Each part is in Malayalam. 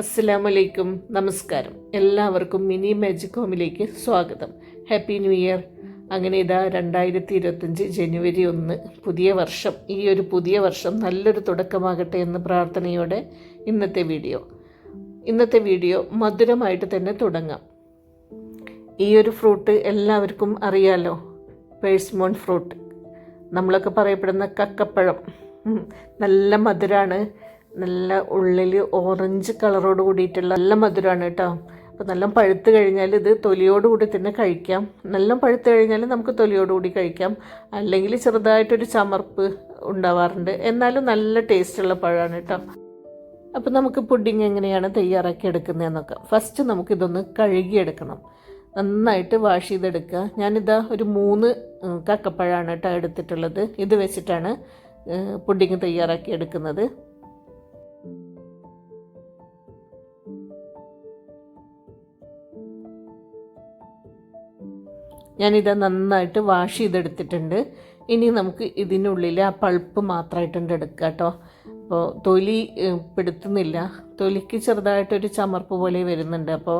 അസ്സലാമു അലൈക്കും നമസ്കാരം. എല്ലാവർക്കും മിനി മാജിക് ഹോമിലേക്ക് സ്വാഗതം. ഹാപ്പി ന്യൂ ഇയർ അങ്ങനെ ഇതാ രണ്ടായിരത്തി ഇരുപത്തഞ്ച് ജനുവരി ഒന്ന് പുതിയ വർഷം. ഈ ഒരു പുതിയ വർഷം നല്ലൊരു തുടക്കമാകട്ടെ എന്ന് പ്രാർത്ഥനയോടെ ഇന്നത്തെ വീഡിയോ. ഇന്നത്തെ വീഡിയോ മധുരമായിട്ട് തന്നെ തുടങ്ങാം. ഈ ഒരു ഫ്രൂട്ട് എല്ലാവർക്കും അറിയാലോ? പേഴ്സ്മോൺ ഫ്രൂട്ട് നമ്മളൊക്കെ പറയപ്പെടുന്ന കക്കപ്പഴം. നല്ല മധുരമാണ് നല്ല ഉള്ളിൽ ഓറഞ്ച് കളറോട് കൂടിയിട്ടുള്ള നല്ല മധുരമാണ് കേട്ടോ അപ്പോൾ നല്ല പഴുത്ത് കഴിഞ്ഞാൽ ഇത് തൊലിയോട് കൂടി തന്നെ കഴിക്കാം. നല്ല പഴുത്ത് കഴിഞ്ഞാൽ നമുക്ക് തൊലിയോട് കൂടി കഴിക്കാം. അല്ലെങ്കിൽ ചെറുതായിട്ടൊരു ചമർപ്പ് ഉണ്ടാവാറുണ്ട്. എന്നാലും നല്ല ടേസ്റ്റുള്ള പഴമാണ് കേട്ടോ അപ്പോൾ നമുക്ക് പുഡിങ് എങ്ങനെയാണ് തയ്യാറാക്കി എടുക്കുന്നത് നോക്കാം ഫസ്റ്റ് നമുക്കിതൊന്ന് കഴുകിയെടുക്കണം. നന്നായിട്ട് വാഷ് ചെയ്തെടുക്കുക. ഞാനിതാ ഒരു മൂന്ന് കക്കപ്പഴമാണ് കേട്ടോ എടുത്തിട്ടുള്ളത്. ഇത് വെച്ചിട്ടാണ് പുഡിങ് തയ്യാറാക്കി എടുക്കുന്നത്. ഞാനിത് നന്നായിട്ട് വാഷ് ചെയ്തെടുത്തിട്ടുണ്ട്. ഇനി നമുക്ക് ഇതിനുള്ളിൽ ആ പൾപ്പ് മാത്രമായിട്ടുണ്ട് എടുക്കുക കേട്ടോ അപ്പോൾ തൊലി പെടുത്തുന്നില്ല. തൊലിക്ക് ചെറുതായിട്ടൊരു ചമർപ്പ് പോലെ വരുന്നുണ്ട്. അപ്പോൾ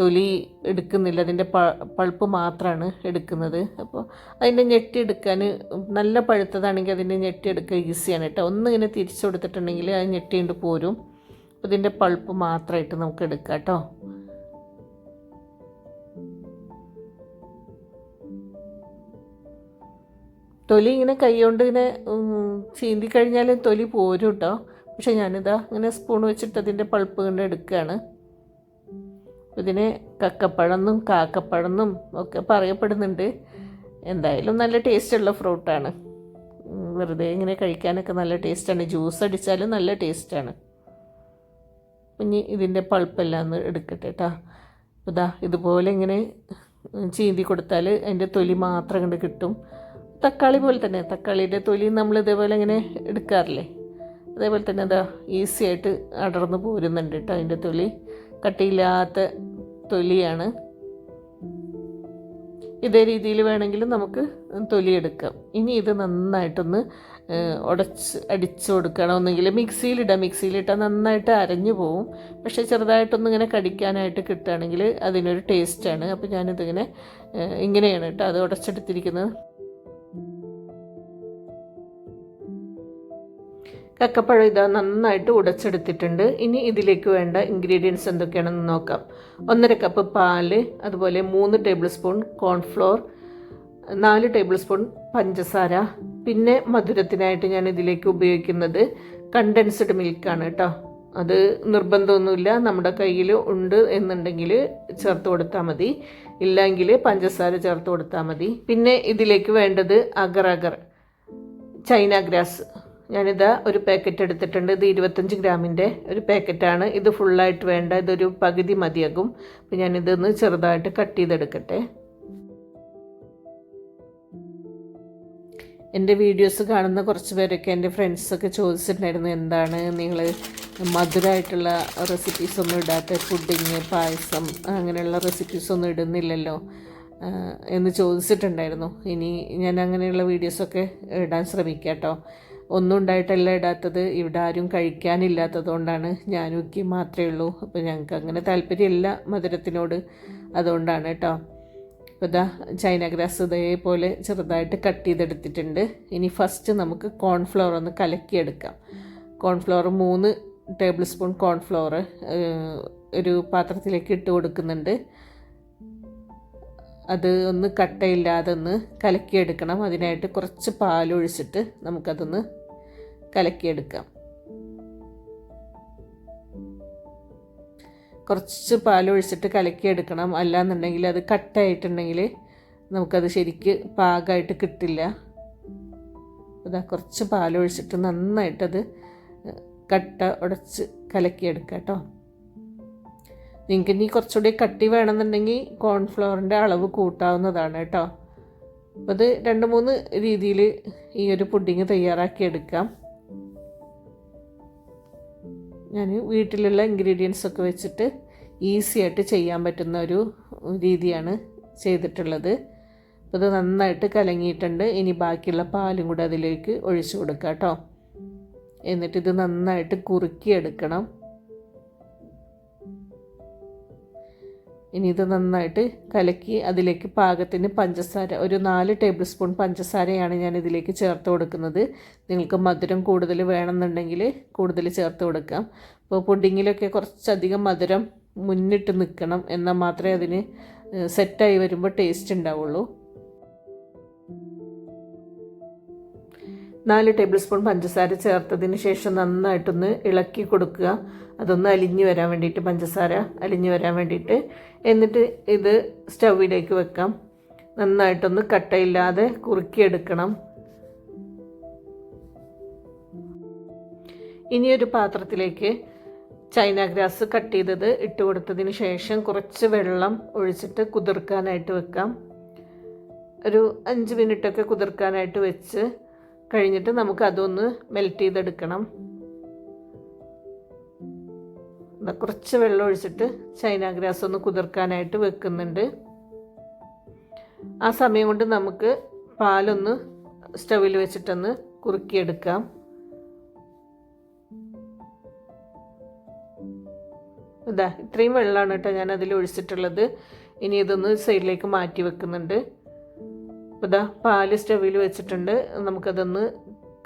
തൊലി എടുക്കുന്നില്ല. അതിന്റെ പൾപ്പ് മാത്രമാണ് എടുക്കുന്നത്. അപ്പോൾ അതിന്റെ ഞെട്ടി എടുക്കാൻ നല്ല പഴുത്തതാണെങ്കിൽ അതിന്റെ ഞെട്ടി എടുക്കുക ഈസിയാണ് കേട്ടോ ഒന്നിങ്ങനെ തിരിച്ചു കൊടുത്തിട്ടുണ്ടെങ്കിൽ അത് ഞെട്ടിയുണ്ട് പോരും. അപ്പോൾ ഇതിന്റെ പൾപ്പ് മാത്രമായിട്ട് നമുക്ക് എടുക്കാം കേട്ടോ തൊലി ഇങ്ങനെ കൈകൊണ്ട് ഇങ്ങനെ ഉം, ചീന്തി കഴിഞ്ഞാൽ തൊലി പോരും കേട്ടോ പക്ഷെ ഞാനിതാ ഇങ്ങനെ സ്പൂൺ വെച്ചിട്ട് അതിന്റെ പൾപ്പ് കൊണ്ട് എടുക്കുകയാണ് ഇതിന് കക്കപ്പഴമെന്നും കാക്കപ്പഴമെന്നും ഒക്കെ പറയപ്പെടുന്നുണ്ട്. എന്തായാലും നല്ല ടേസ്റ്റുള്ള ഫ്രൂട്ടാണ് വെറുതെ ഇങ്ങനെ കഴിക്കാനൊക്കെ നല്ല ടേസ്റ്റാണ് ജ്യൂസ് അടിച്ചാലും നല്ല ടേസ്റ്റാണ് ഇനി ഇതിന്റെ പൾപ്പെല്ലാം ഒന്ന് എടുക്കട്ടെ കേട്ടോ ഇതാ ഇതുപോലെ ഇങ്ങനെ ചീന്തി കൊടുത്താൽ അതിന്റെ തൊലി മാത്രം കണ്ട് കിട്ടും. തക്കാളി പോലെ തന്നെ. തക്കാളിയുടെ തൊലി നമ്മൾ ഇതേപോലെ ഇങ്ങനെ എടുക്കാറില്ലേ? അതേപോലെ തന്നെ എന്താ ഈസി ആയിട്ട് അടർന്നു പോരുന്നുണ്ട് കേട്ടോ അതിന്റെ തൊലി. കട്ടിയില്ലാത്ത തൊലിയാണ്. ഇതേ രീതിയിൽ വേണമെങ്കിലും നമുക്ക് തൊലി എടുക്കാം. ഇനി ഇത് നന്നായിട്ടൊന്ന് ഉടച്ച് അടിച്ചു കൊടുക്കണം. ഒന്നെങ്കിൽ മിക്സിയിലിടാം മിക്സിയിലിട്ടാൽ നന്നായിട്ട് അരഞ്ഞു പോവും. പക്ഷേ ചെറുതായിട്ടൊന്നും ഇങ്ങനെ കടിക്കാനായിട്ട് കിട്ടുകയാണെങ്കിൽ അതിനൊരു ടേസ്റ്റാണ് അപ്പോൾ ഞാനിതിങ്ങനെ ഇങ്ങനെയാണ് കേട്ടോ അത് ഉടച്ചെടുത്തിരിക്കുന്നത്. കക്കപ്പഴം ഇതാ നന്നായിട്ട് ഉടച്ചെടുത്തിട്ടുണ്ട്. ഇനി ഇതിലേക്ക് വേണ്ട ഇൻഗ്രീഡിയൻസ് എന്തൊക്കെയാണെന്ന് നോക്കാം. ഒന്നര കപ്പ് പാൽ അതുപോലെ മൂന്ന് ടേബിൾ സ്പൂൺ കോൺഫ്ലോർ നാല് ടേബിൾ സ്പൂൺ പഞ്ചസാര. പിന്നെ മധുരത്തിനായിട്ട് ഞാൻ ഇതിലേക്ക് ഉപയോഗിക്കുന്നത് കണ്ടൻസ്ഡ് മിൽക്കാണ് കേട്ടോ. അത് നിർബന്ധമൊന്നുമില്ല. നമ്മുടെ കയ്യിൽ ഉണ്ട് എന്നുണ്ടെങ്കിൽ ചേർത്ത് കൊടുത്താൽ മതി. ഇല്ലെങ്കിൽ പഞ്ചസാര ചേർത്ത് കൊടുത്താൽ മതി. പിന്നെ ഇതിലേക്ക് വേണ്ടത് അഗർ അഗർ ചൈന ഗ്രാസ്. ഞാനിതാ ഒരു പാക്കറ്റ് എടുത്തിട്ടുണ്ട്. ഇത് ഇരുപത്തഞ്ച് ഗ്രാമിന്റെ ഒരു പാക്കറ്റാണ് ഇത് ഫുള്ളായിട്ട് വേണ്ട. ഇതൊരു പകുതി മതിയാകും. അപ്പം ഞാനിതൊന്ന് ചെറുതായിട്ട് കട്ട് ചെയ്തെടുക്കട്ടെ. എന്റെ വീഡിയോസ് കാണുന്ന കുറച്ച് പേരൊക്കെ എന്റെ ഫ്രണ്ട്സൊക്കെ ചോദിച്ചിട്ടുണ്ടായിരുന്നു എന്താണ് നിങ്ങൾ മധുരമായിട്ടുള്ള റെസിപ്പീസ് ഒന്നും ഇടാത്ത പുഡിങ് പായസം അങ്ങനെയുള്ള റെസിപ്പീസ് ഒന്നും ഇടുന്നില്ലല്ലോ എന്ന് ചോദിച്ചിട്ടുണ്ടായിരുന്നു. ഇനി ഞാൻ അങ്ങനെയുള്ള വീഡിയോസൊക്കെ ഇടാൻ ശ്രമിക്കാം കേട്ടോ. ഒന്നും ഉണ്ടായിട്ടല്ല ഇടാത്തത്. ഇവിടെ ആരും കഴിക്കാനില്ലാത്തതുകൊണ്ടാണ് ഞാനും ഒക്കെ മാത്രമേ ഉള്ളൂ. അപ്പോൾ ഞങ്ങൾക്ക് അങ്ങനെ താല്പര്യമില്ല മധുരത്തിനോട്. അതുകൊണ്ടാണ് കേട്ടോ അപ്പോൾ ഇതാ ചൈന ഗ്രാസ് ഇതേപോലെ ചെറുതായിട്ട് കട്ട് ചെയ്തെടുത്തിട്ടുണ്ട്. ഇനി ഫസ്റ്റ് നമുക്ക് കോൺഫ്ലവർ ഒന്ന് കലക്കിയെടുക്കാം. കോൺഫ്ലവർ മൂന്ന് ടേബിൾ സ്പൂൺ കോൺഫ്ലവർ ഒരു പാത്രത്തിലേക്ക് ഇട്ട് കൊടുക്കുന്നുണ്ട്. അത് ഒന്ന് കട്ടയില്ലാതെ ഒന്ന് കലക്കിയെടുക്കണം. അതിനായിട്ട് കുറച്ച് പാലൊഴിച്ചിട്ട് നമുക്കതൊന്ന് കലക്കിയെടുക്കാം. കുറച്ച് പാലൊഴിച്ചിട്ട് കലക്കിയെടുക്കണം. അല്ലാന്നുണ്ടെങ്കിൽ അത് കട്ടായിട്ടുണ്ടെങ്കിൽ നമുക്കത് ശരിക്ക് പാകമായിട്ട് കിട്ടില്ല. അതാ കുറച്ച് പാലൊഴിച്ചിട്ട് നന്നായിട്ടത് കട്ട ഉടച്ച് കലക്കിയെടുക്കാം കേട്ടോ. നിങ്ങൾക്ക് ഇനി കുറച്ചുകൂടി കട്ടി വേണമെന്നുണ്ടെങ്കിൽ കോൺഫ്ലവറിന്റെ അളവ് കൂട്ടാവുന്നതാണ് കേട്ടോ. അപ്പോൾ അത് രണ്ട് മൂന്ന് രീതിയിൽ ഈ ഒരു പുഡിങ് തയ്യാറാക്കി എടുക്കാം. ഞാൻ വീട്ടിലുള്ള ഇൻഗ്രീഡിയൻസ് ഒക്കെ വെച്ചിട്ട് ഈസി ആയിട്ട് ചെയ്യാൻ പറ്റുന്ന ഒരു രീതിയാണ് ചെയ്തിട്ടുള്ളത്. അപ്പോൾ ഇത് നന്നായിട്ട് കലങ്ങിയിട്ടുണ്ട്. ഇനി ബാക്കിയുള്ള പാലും കൂടെ അതിലേക്ക് ഒഴിച്ചു കൊടുക്കാം കേട്ടോ. എന്നിട്ട് ഇത് നന്നായിട്ട് കുറുക്കിയെടുക്കണം. ഇനി ഇത് നന്നായിട്ട് കലക്കി അതിലേക്ക് പാകത്തിന് പഞ്ചസാര ഒരു നാല് ടേബിൾ സ്പൂൺ പഞ്ചസാരയാണ് ഞാൻ ഇതിലേക്ക് ചേർത്ത് കൊടുക്കുന്നത്. നിങ്ങൾക്ക് മധുരം കൂടുതൽ വേണമെന്നുണ്ടെങ്കിൽ കൂടുതൽ ചേർത്ത് കൊടുക്കാം. അപ്പോൾ പുഡിങ്ങിലൊക്കെ കുറച്ചധികം മധുരം മുന്നിട്ട് നിൽക്കണം എന്നാൽ മാത്രമേ അതിന് സെറ്റായി വരുമ്പോൾ ടേസ്റ്റ് ഉണ്ടാവുള്ളൂ. നാല് ടേബിൾ സ്പൂൺ പഞ്ചസാര ചേർത്തതിന് ശേഷം നന്നായിട്ടൊന്ന് ഇളക്കി കൊടുക്കുക. അതൊന്ന് അലിഞ്ഞു വരാൻ വേണ്ടിയിട്ട് പഞ്ചസാര അലിഞ്ഞു വരാൻ വേണ്ടിയിട്ട്. എന്നിട്ട് ഇത് സ്റ്റൗവിലേക്ക് വെക്കാം. നന്നായിട്ടൊന്ന് കട്ടയില്ലാതെ കുറുക്കിയെടുക്കണം. ഇനിയൊരു പാത്രത്തിലേക്ക് ചൈന ഗ്രാസ് കട്ട് ചെയ്തത് ഇട്ട് കൊടുത്തതിന് ശേഷം കുറച്ച് വെള്ളം ഒഴിച്ചിട്ട് കുതിർക്കാനായിട്ട് വെക്കാം. ഒരു അഞ്ച് മിനിറ്റൊക്കെ കുതിർക്കാനായിട്ട് വെച്ച് കഴിഞ്ഞിട്ട് നമുക്ക് അതൊന്ന് മെൽറ്റ് ചെയ്തെടുക്കണം. കുറച്ച് വെള്ളം ഒഴിച്ചിട്ട് ചൈന ഗ്രാസ് ഒന്ന് കുതിർക്കാനായിട്ട് വെക്കുന്നുണ്ട്. ആ സമയം കൊണ്ട് നമുക്ക് പാലൊന്ന് സ്റ്റവിൽ വെച്ചിട്ടൊന്ന് കുറുക്കിയെടുക്കാം. ഇതാ ഇത്രയും വെള്ളമാണ് കേട്ടോ ഞാൻ അതിൽ ഒഴിച്ചിട്ടുള്ളത്. ഇനി ഇതൊന്ന് സൈഡിലേക്ക് മാറ്റി വെക്കുന്നുണ്ട്. അപ്പോൾ ഇതാ പാൽ സ്റ്റവിൽ വെച്ചിട്ടുണ്ട്. നമുക്കതൊന്ന്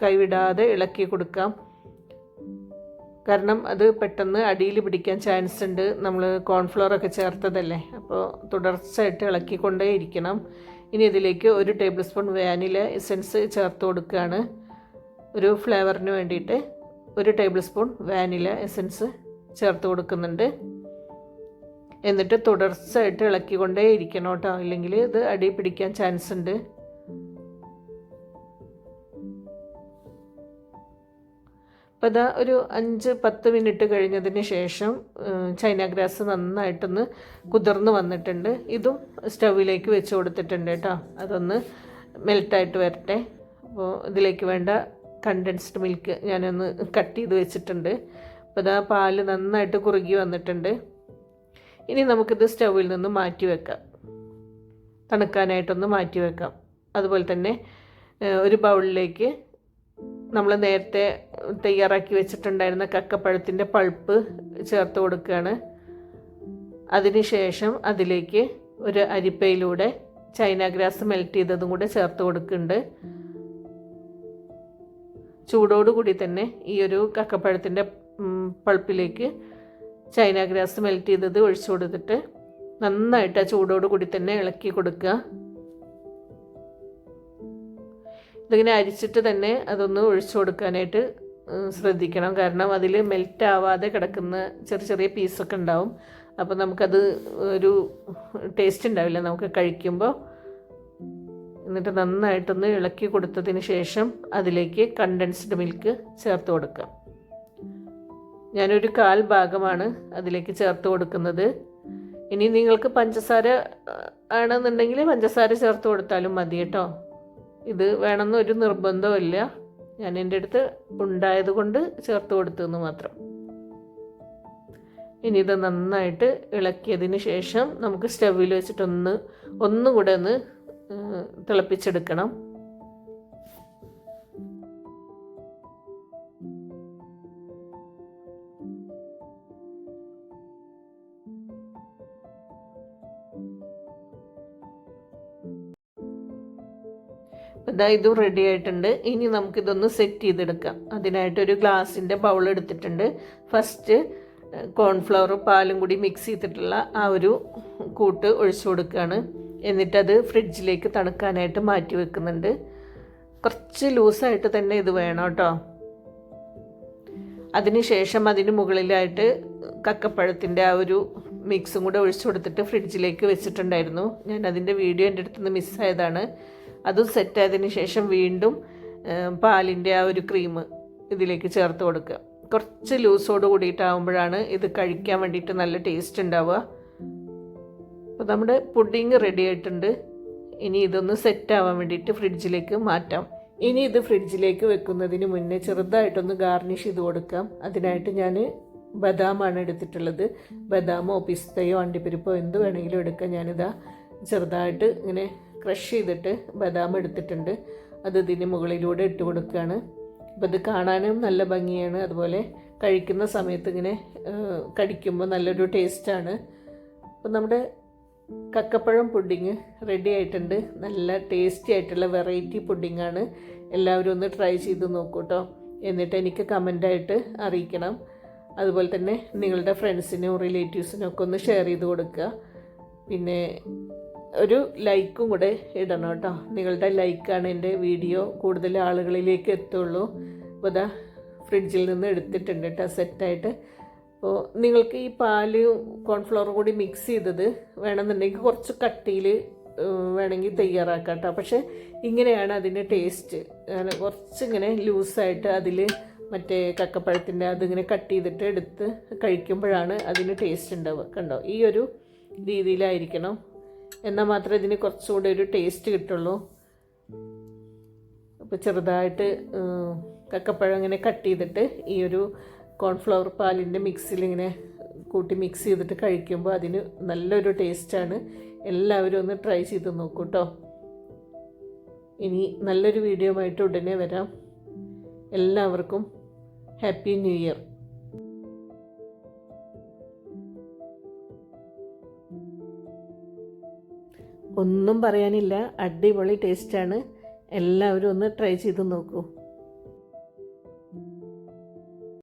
കൈവിടാതെ ഇളക്കി കൊടുക്കാം. കാരണം അത് പെട്ടെന്ന് അടിയിൽ പിടിക്കാൻ ചാൻസ് ഉണ്ട്. നമ്മൾ കോൺഫ്ലോർ ഒക്കെ ചേർത്തതല്ലേ? അപ്പോൾ തുടർച്ചയായിട്ട് ഇളക്കിക്കൊണ്ടേ ഇരിക്കണം. ഇനി ഇതിലേക്ക് ഒരു ടേബിൾ സ്പൂൺ വാനില എസെൻസ് ചേർത്ത് കൊടുക്കുകയാണ് ഒരു ഫ്ലേവറിന് വേണ്ടിയിട്ട് ഒരു ടേബിൾ സ്പൂൺ വാനില എസെൻസ് ചേർത്ത് കൊടുക്കുന്നുണ്ട്. എന്നിട്ട് തുടർച്ചയായിട്ട് ഇളക്കിക്കൊണ്ടേ ഇരിക്കണം കേട്ടോ. ഇല്ലെങ്കിൽ ഇത് അടി പിടിക്കാൻ ചാൻസ് ഉണ്ട്. അപ്പോൾ ഇതാ ഒരു അഞ്ച് പത്ത് മിനിറ്റ് കഴിഞ്ഞതിന് ശേഷം ചൈന ഗ്രാസ് നന്നായിട്ടൊന്ന് കുതിർന്ന് വന്നിട്ടുണ്ട്. ഇതും സ്റ്റൗവിലേക്ക് വെച്ച് കൊടുത്തിട്ടുണ്ട് കേട്ടോ. അതൊന്ന് മെൽട്ടായിട്ട് വരട്ടെ. അപ്പോൾ ഇതിലേക്ക് വേണ്ട കണ്ടൻസ്ഡ് മിൽക്ക് ഞാനൊന്ന് കട്ട് ചെയ്ത് വെച്ചിട്ടുണ്ട്. അപ്പോൾ ഇതാ പാൽ നന്നായിട്ട് കുറുകി വന്നിട്ടുണ്ട്. ഇനി നമുക്കിത് സ്റ്റൗവിൽ നിന്ന് മാറ്റി വെക്കാം. തണുക്കാനായിട്ടൊന്ന് മാറ്റി വെക്കാം. അതുപോലെ തന്നെ ഒരു ബൗളിലേക്ക് നമ്മൾ നേരത്തെ തയ്യാറാക്കി വെച്ചിട്ടുണ്ടായിരുന്ന കക്കപ്പഴത്തിന്റെ പൾപ്പ് ചേർത്ത് കൊടുക്കുകയാണ്. അതിനുശേഷം അതിലേക്ക് ഒരു അരിപ്പയിലൂടെ ചൈന ഗ്രാസ് മെൽറ്റ് ചെയ്തതും കൂടെ ചേർത്ത് കൊടുക്കുന്നുണ്ട്. ചൂടോടുകൂടി തന്നെ ഈ ഒരു കക്കപ്പഴത്തിന്റെ പൾപ്പിലേക്ക് ചൈന ഗ്രാസ് മെൽറ്റ് ചെയ്തത് ഒഴിച്ചു കൊടുത്തിട്ട് നന്നായിട്ട് ആ ചൂടോട് കൂടി തന്നെ ഇളക്കി കൊടുക്കുക. ഇതിങ്ങനെ അരിച്ചിട്ട് തന്നെ അതൊന്ന് ഒഴിച്ചു കൊടുക്കാനായിട്ട് ശ്രദ്ധിക്കണം. കാരണം അതിൽ മെൽറ്റ് ആവാതെ കിടക്കുന്ന ചെറിയ ചെറിയ പീസൊക്കെ ഉണ്ടാവും. അപ്പോൾ നമുക്കത് ഒരു ടേസ്റ്റ് ഉണ്ടാവില്ല. നമുക്ക് കഴിക്കുമ്പോൾ എന്നിട്ട് നന്നായിട്ടൊന്ന് ഇളക്കി കൊടുത്തതിന് ശേഷം അതിലേക്ക് കണ്ടൻസ്ഡ് മിൽക്ക് ചേർത്ത് കൊടുക്കാം ഞാനൊരു കാൽ ഭാഗമാണ് അതിലേക്ക് ചേർത്ത് കൊടുക്കുന്നത്. ഇനി നിങ്ങൾക്ക് പഞ്ചസാര ആണെന്നുണ്ടെങ്കിൽ പഞ്ചസാര ചേർത്ത് കൊടുത്താലും മതി കേട്ടോ. ഇത് വേണമെന്നൊരു നിർബന്ധമില്ല ഞാൻ എന്റെ അടുത്ത് ഉണ്ടായത് കൊണ്ട് ചേർത്ത് കൊടുത്തെന്ന് മാത്രം. ഇനി ഇത് നന്നായിട്ട് ഇളക്കിയതിന് ശേഷം നമുക്ക് സ്റ്റവിൽ വെച്ചിട്ടൊന്ന് ഒന്നുകൂടെ ഒന്ന് തിളപ്പിച്ചെടുക്കണം. ഇതാ ഇതും റെഡി ആയിട്ടുണ്ട്. ഇനി നമുക്കിതൊന്ന് സെറ്റ് ചെയ്തെടുക്കാം. അതിനായിട്ടൊരു ഗ്ലാസിന്റെ ബൗൾ എടുത്തിട്ടുണ്ട്. ഫസ്റ്റ് കോൺഫ്ലവർ പാലും കൂടി മിക്സ് ചെയ്തിട്ടുള്ള ആ ഒരു കൂട്ട് ഒഴിച്ചു കൊടുക്കുകയാണ്. എന്നിട്ടത് ഫ്രിഡ്ജിലേക്ക് തണുക്കാനായിട്ട് മാറ്റി വെക്കുന്നുണ്ട്. കുറച്ച് ലൂസായിട്ട് തന്നെ ഇത് വേണം കേട്ടോ. അതിനുശേഷം അതിന് മുകളിലായിട്ട് കക്കപ്പഴത്തിന്റെ ആ ഒരു മിക്സും കൂടെ ഒഴിച്ചു കൊടുത്തിട്ട് ഫ്രിഡ്ജിലേക്ക് വെച്ചിട്ടുണ്ടായിരുന്നു. ഞാൻ അതിന്റെ വീഡിയോ എന്റെ അടുത്തുനിന്ന് മിസ്സായതാണ് അതും സെറ്റായതിനു ശേഷം വീണ്ടും പാലിന്റെ ആ ഒരു ക്രീം ഇതിലേക്ക് ചേർത്ത് കൊടുക്കുക. കുറച്ച് ലൂസോട് കൂടിയിട്ടാകുമ്പോഴാണ് ഇത് കഴിക്കാൻ വേണ്ടിയിട്ട് നല്ല ടേസ്റ്റ് ഉണ്ടാവുക. അപ്പോൾ നമ്മുടെ പുഡിങ് റെഡി ആയിട്ടുണ്ട്. ഇനി ഇതൊന്ന് സെറ്റ് ആവാൻ വേണ്ടിയിട്ട് ഫ്രിഡ്ജിലേക്ക് മാറ്റാം. ഇനി ഇത് ഫ്രിഡ്ജിലേക്ക് വെക്കുന്നതിന് മുന്നേ ചെറുതായിട്ടൊന്ന് ഗാർണിഷ് ചെയ്ത് കൊടുക്കാം. അതിനായിട്ട് ഞാൻ ബദാമാണ് എടുത്തിട്ടുള്ളത്. ബദാമോ പിസ്തയോ അണ്ടിപ്പരിപ്പോ എന്ത് വേണമെങ്കിലും എടുക്കാം. ഞാനിതാ ചെറുതായിട്ട് ഇങ്ങനെ ക്രഷ് ചെയ്തിട്ട് ബദാം എടുത്തിട്ടുണ്ട്. അത് ഇതിന് മുകളിലൂടെ ഇട്ട് കൊടുക്കുകയാണ്. അപ്പോൾ ഇത് കാണാനും നല്ല ഭംഗിയാണ്. അതുപോലെ കഴിക്കുന്ന സമയത്ത് ഇങ്ങനെ കടിക്കുമ്പോൾ നല്ലൊരു ടേസ്റ്റാണ് അപ്പം നമ്മുടെ കക്കപ്പഴം പുഡിങ് റെഡി ആയിട്ടുണ്ട്. നല്ല ടേസ്റ്റി ആയിട്ടുള്ള വെറൈറ്റി പുഡിങ്ങാണ് എല്ലാവരും ഒന്ന് ട്രൈ ചെയ്ത് നോക്കൂ കേട്ടോ എന്നിട്ട് എനിക്ക് കമന്റായിട്ട് അറിയിക്കണം. അതുപോലെ തന്നെ നിങ്ങളുടെ ഫ്രണ്ട്സിനും റിലേറ്റീവ്സിനും ഒക്കെ ഒന്ന് ഷെയർ ചെയ്ത് കൊടുക്കുക. പിന്നെ ഒരു ലൈക്കും കൂടെ ഇടണം കേട്ടോ. നിങ്ങളുടെ ലൈക്കാണ് എന്റെ വീഡിയോ. കൂടുതൽ ആളുകളിലേക്ക് എത്തുള്ളൂ. അപ്പോൾ ഇതാ ഫ്രിഡ്ജിൽ നിന്ന് എടുത്തിട്ടുണ്ട് കേട്ടോ സെറ്റായിട്ട്. അപ്പോൾ നിങ്ങൾക്ക് ഈ പാൽ കോൺഫ്ലവറും കൂടി മിക്സ് ചെയ്തത് വേണമെന്നുണ്ടെങ്കിൽ കുറച്ച് കട്ടിയിൽ വേണമെങ്കിൽ തയ്യാറാക്കാം കേട്ടോ. പക്ഷേ ഇങ്ങനെയാണ് അതിന്റെ ടേസ്റ്റ് കുറച്ചിങ്ങനെ ലൂസായിട്ട് അതിൽ മറ്റേ കക്കപ്പഴത്തിന്റെ അതിങ്ങനെ കട്ട് ചെയ്തിട്ട് എടുത്ത് കഴിക്കുമ്പോഴാണ് അതിന് ടേസ്റ്റ് ഉണ്ടാവുക. കണ്ടോ? ഈ ഒരു രീതിയിലായിരിക്കണം. എന്നാൽ മാത്രമേ ഇതിന് കുറച്ചുകൂടെ ഒരു ടേസ്റ്റ് കിട്ടുള്ളൂ. അപ്പോൾ ചെറുതായിട്ട് കക്കപ്പഴം ഇങ്ങനെ കട്ട് ചെയ്തിട്ട് ഈ ഒരു കോൺഫ്ലവർ പാലിന്റെ മിക്സിൽ ഇങ്ങനെ കൂട്ടി മിക്സ് ചെയ്തിട്ട് കഴിക്കുമ്പോൾ അതിന് നല്ലൊരു ടേസ്റ്റാണ് എല്ലാവരും ഒന്ന് ട്രൈ ചെയ്ത് നോക്കൂ കേട്ടോ ഇനി നല്ലൊരു വീഡിയോ ആയിട്ട് ഉടനെ വരാം. എല്ലാവർക്കും ഹാപ്പി ന്യൂ ഇയർ ഒന്നും പറയാനില്ല. അടിപൊളി ടേസ്റ്റാണ് എല്ലാവരും ഒന്ന് ട്രൈ ചെയ്ത് നോക്കൂ.